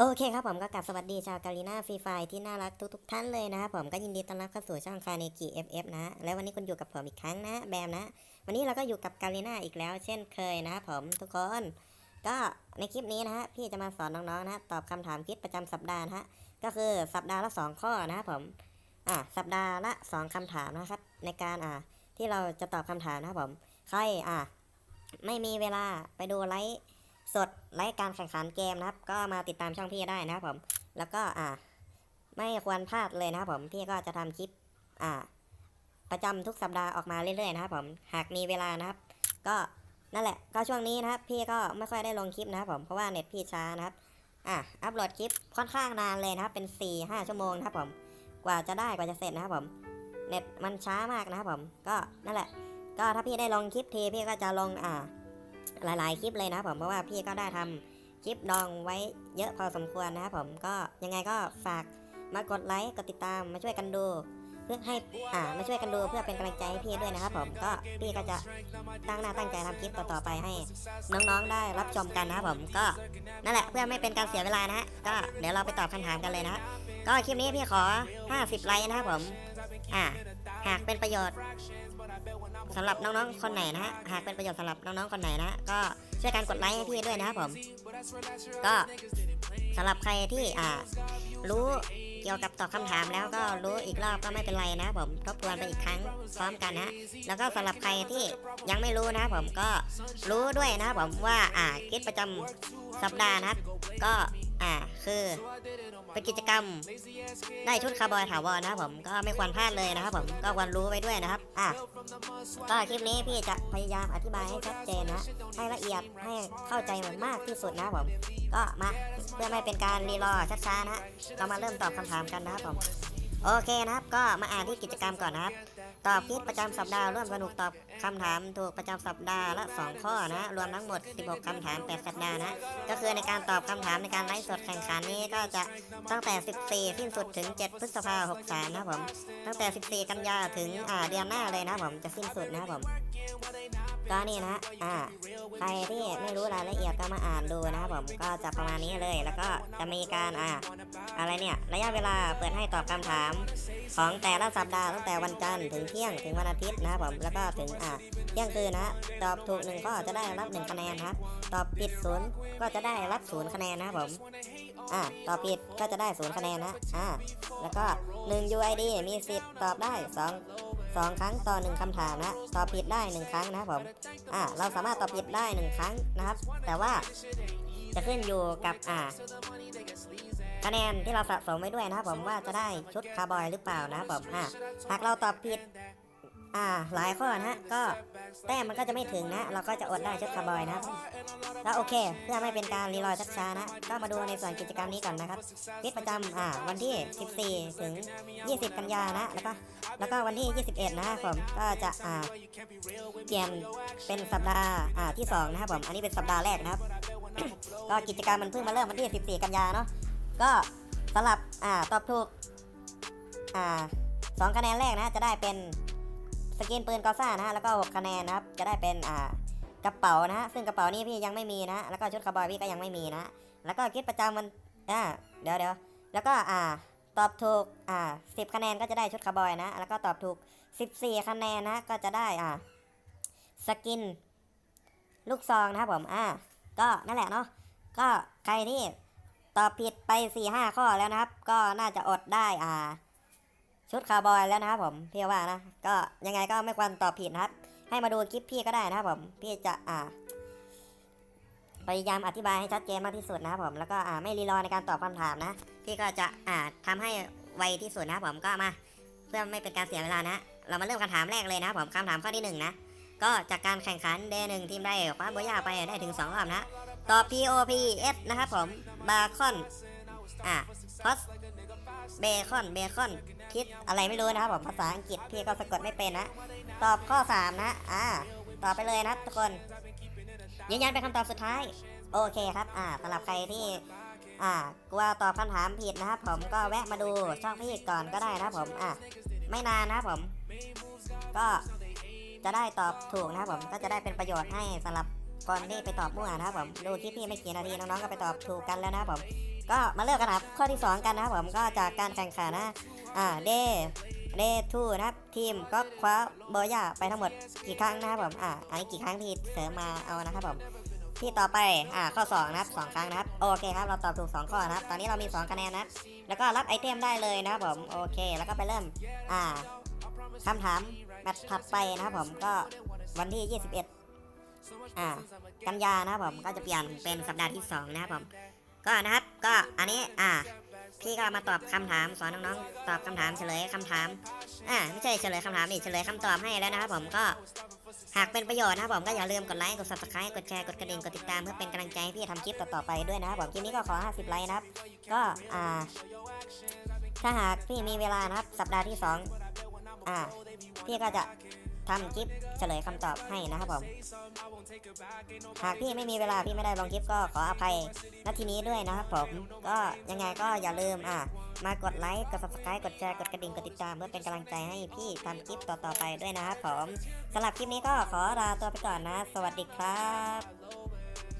โอเคครับผมก็กลับสวัสดีชาวกาลิน่าฟรีไฟที่น่ารักทุกๆท่านเลยนะครับผมก็ยินดีต้อนรับเข้าสู่ช่องคาเนกิ FF นะ และวันนี้คุณอยู่กับผมอีกครั้งนะแบมนะ วันนี้เราก็อยู่กับกาลิน่าอีกแล้ว เช่นเคยนะครับผมทุกคน ก็ในคลิปนี้นะฮะพี่จะมาสอนน้องๆนะฮะตอบคำถามคิดประจำสัปดาห์นะฮะก็คือสัปดาห์ละสองข้อนะครับผมอ่าสัปดาห์ละสองคำถามนะครับ ในการอ่าที่เราจะตอบคำถามนะครับผมใครอ่าไม่มีเวลาไปดูไลฟ์ สดไลฟ์การแข่งขันเกมนะครับ ก็มาติดตามช่องพี่ได้นะครับผม แล้วก็อ่าไม่ควรพลาดเลยนะครับผมพี่ก็จะทำคลิปอ่า ประจำทุกสัปดาห์ออกมาเรื่อยๆนะครับผมหากมีเวลานะครับ ก็นั่นแหละก็ช่วงนี้นะครับ พี่ก็ไม่ค่อยได้ลงคลิปนะครับผมเพราะว่าเน็ตพี่ช้านะครับอะอัปโหลดคลิปค่อนข้างนานเลยนะครับเป็น4ี่ห้าชั่วโมงนะครับผมกว่าจะได้กว่าจะเสร็จนะครับผมเน็ตมันช้ามากนะครับผมก็นั่นแหละ ก็ถ้าพี่ได้ลงคลิปทีพี่ก็จะลงอ่า หลาย ๆ คลิปเลยนะครับผมเพราะว่าพี่ก็ได้ทำคลิปดองไว้เยอะพอสมควรนะครับผมก็ยังไงก็ฝากมากดไลค์กดติดตามมาช่วยกันดู พื่อให้อ่ามาช่วยกันดูเพื่อเป็นกำลังใจให้พี่ด้วยนะครับ ผมก็พี่ก็จะตั้งหน้าตั้งใจทำคลิปต่อๆไปให้น้องๆได้รับชมกันนะครับผมก็นั่นแหละเพื่อไม่เป็นการเสียเวลานะฮะก็เดี๋ยวเราไปตอบคำถามกันเลยนะฮะก็คลิปนี้พี่ขอ 50 ไลค์นะครับผมอ่าหากเป็นประโยชน์สำหรับน้องๆ คนไหนนะฮะ หากเป็นประโยชน์สำหรับน้องๆ คนไหนนะ ก็ช่วยกันกดไลค์ให้พี่ด้วยนะครับผม ก็สำหรับใครที่อ่ารู้ เกี่ยวกับตอบคำถามแล้วก็รู้อีกรอบก็ไม่เป็นไรนะผมทบทวนไปอีกครั้งพร้อมกันนะแล้วก็สำหรับใครที่ยังไม่รู้นะผมก็รู้ด้วยนะผมว่าอ่าคิดประจำสัปดาห์นะครับก็อ่าคือเป็นกิจกรรมได้ชุดคาร์บอยถาวรนะครับผมก็ไม่ควรพลาดเลยนะครับผมก็ควรรู้ไว้ด้วยนะครับ อะก็คลิปนี้พี่จะพยายามอธิบายให้ชัดเจนนะ ให้ละเอียดให้เข้าใจมันมากที่สุดนะผม ก็มาเพื่อไม่เป็นการรีรอช้าๆนะ เรามาเริ่มตอบคำถามกันนะครับผม โอเคนะครับ ก็มาอ่านที่กิจกรรมก่อนนะครับ ตอบคิดประจำสัปดาห์ร่วมสนุกตอบคำถามถูกประจำสัปดาห์ละ 2 ข้อนะ รวมทั้งหมด 16คำถาม 8 สัปดาห์นะ ก็คือในการตอบคำถามในการไลฟ์สดแข่งขันนี้ก็จะตั้งแต่ 14 สิ้นสุดถึง 7 พฤษภาคม63นะผม ตั้งแต่ 14 กันยาถึงเดือนหน้าเลยนะผมจะสิ้นสุดนะผม ก็นี่นะ อ่า ใครที่ไม่รู้รายละเอียดก็มาอ่านดูนะครับผมก็จะประมาณนี้เลย แล้วก็จะมีการอ่า อะไรเนี่ย ระยะเวลาเปิดให้ตอบคำถาม ของแต่ละสัปดาห์ตั้งแต่วันจันทร์ถึงเที่ยงถึงวันอาทิตย์นะครับผม แล้วก็ถึงอ่าเที่ยงคืนนะ ตอบถูกหนึ่งข้อจะได้รับหนึ่งคะแนนครับ ตอบผิดศูนย์ก็จะได้รับศูนย์คะแนนนะครับผม อ่า ตอบผิดก็จะได้ศูนย์คะแนนนะ อ่า แล้วก็หนึ่ง UID มีสิทธิ์ตอบได้ส องสองครั้งต่อหนึ่งคำถามนะตอบผิดได้หนึ่งครั้งนะครับผมอ่าเราสามารถตอบผิดได้หนึ่งครั้งนะครับ แต่ว่าจะขึ้นอยู่กับอ่าคะแนนที่เราสะสมไว้ด้วยนะครับผมว่าจะได้ชุดคาร์บอยหรือเปล่านะครับผมอะหากเราตอบผิด อ่าหลายข้อนะฮะก็แต้มมันก็จะไม่ถึงนะ เราก็จะอดได้ชุดคาร์บอยนะแล้วโอเค เพื่อไม่เป็นการรีรอชักช้านะ ก็มาดูในส่วนกิจกรรมนี้ก่อนนะครับคิดประจำอ่าวันที่ 14 ถึง 20 กันยานะ แล้วก็แล้วก็วันที่ 21 นะครับผมก็จะอ่าเปลี่ยนเป็นสัปดาห์อ่าที่สองนะครับผมอันนี้เป็นสัปดาห์แรกนะครับ ก็กิจกรรมมันเพิ่งมาเริ่มวันที่ 14 กันยาเนาะก็สำหรับอ่าตอบถูกอ่าสองคะแนนแรกนะจะได้เป็น สกินปืนกอซ่านะฮะแล้วก็หกคะแนนนะครับจะได้เป็นอ่ากระเป๋านะฮะซึ่งกระเป๋านี่พี่ยังไม่มีนะแล้วก็ชุดคาร์บอยพี่ก็ยังไม่มีนะแล้วก็คิดประจำมันอ่าเดี๋ยวเดี๋ยวแล้วก็อ่าตอบถูกอ่าสิบคะแนนก็จะได้ชุดคาร์บอยนะ แล้วก็ตอบถูกสิบสี่คะแนนนะก็จะได้อ่าสกิน ลูกซองนะครับผมอ่าก็นั่นแหละเนาะก็ใครที่ตอบผิดไป4ี่ห้าข้อแล้วนะครับ ก็น่าจะอดได้อ่า ชุดคาร์บอยแล้วนะครับผมพี่ว่านะก็ยังไงก็ไม่ควรตอบผิดนะครับ ให้มาดูคลิปพี่ก็ได้นะครับผมพี่จะอ่าพยายามอธิบายให้ชัดเจนมากที่สุดนะครับผมแล้วก็อ่าไม่รีรอในการตอบคำถามนะ พี่ก็จะอ่าทำให้ไวที่สุดนะครับผมก็มา เพื่อไม่เป็นการเสียเวลานะ เรามาเริ่มคำถามแรกเลยนะครับผมคำถามข้อที่หนึ่งนะก็จากการแข่งขันเดย์หนึ่งทีมได้คว้าโบย่าไปได้ถึงสองรอบนะตอบ POPS นะครับผมบาคอนอะพอส เบคอน เบคอน คิดอะไรไม่รู้นะครับผมภาษาอังกฤษพี่ก็สะกดไม่เป็นนะ ตอบข้อ 3 นะ อ่า ตอบไปเลยนะทุกคน ยืนยันเป็นคำตอบสุดท้าย โอเคครับ อ่าสำหรับใครที่ อ่ากลัวตอบคำถามผิดนะครับผม ก็แวะมาดูช่องพี่ก่อนก็ได้นะครับผม อะไม่นานนะครับผม ก็จะได้ตอบถูกนะครับผม ก็จะได้เป็นประโยชน์ให้สำหรับคนที่ไปตอบมั่วนะครับผม ดูคลิปพี่ไม่กี่นาทีน้องๆก็ไปตอบถูกกันแล้วนะครับผม ก็มาเลือกกันนะครับข้อที่ 2 กันนะครับผมก็จากการแข่งขันนะอ่าเดเดทูนะครับทีมก็คว้าเบอร์ย่าไปทั้งหมดกี่ครั้งนะครับผมอ่าอันนี้กี่ครั้งที่เสริมมาเอานะครับผมที่ต่อไปอ่าข้อ 2 นะครับสองครั้งนะครับ โอเคครับ เราตอบถูก 2 ข้อนะครับ ตอนนี้เรามี 2 คะแนนนะครับ แล้วก็รับไอเทมได้เลยนะครับผม โอเค แล้วก็ไปเริ่ม อ่าคำถามแมตช์ถัดไปนะครับผม ก็วันที่ 21 อ่า กันยานะครับผม ก็จะเปลี่ยนเป็นสัปดาห์ที่สองนะครับผม ก็นะครับ ก็อันนี้อ่า พี่ก็มาตอบคำถามสอนน้องๆตอบคำถามเฉลยคำถามอ่าไม่ใช่เฉลยคำถามนี่เฉลยคำตอบให้แล้วนะครับผมก็หากเป็นประโยชน์นะครับผมก็อย่าลืมกดไลค์กด subscribe กดแชร์กดกระดิ่งกดติดตามเพื่อเป็นกำลังใจให้พี่ทำคลิปต่อๆไปด้วยนะครับผมคลิปนี้ก็ขอ 50 ไลค์นะครับ ก็อ่า ถ้าหากพี่มีเวลานะครับสัปดาห์ที่สองอ่า พี่ก็จะ ทำคลิปเฉลยคำตอบให้นะครับผมหากพี่ไม่มีเวลาพี่ไม่ได้ลงคลิปก็ขออภัยณทีนี้ด้วยนะครับผมก็ยังไงก็อย่าลืมอะมากดไลค์กด subscribe กดแชร์กดกระดิ่งกดติดตามเพื่อเป็นกำลังใจให้พี่ทำคลิปต่อๆไปด้วยนะครับผมสำหรับคลิปนี้ก็ขอลาตัวไปก่อนนะ สวัสดีครับ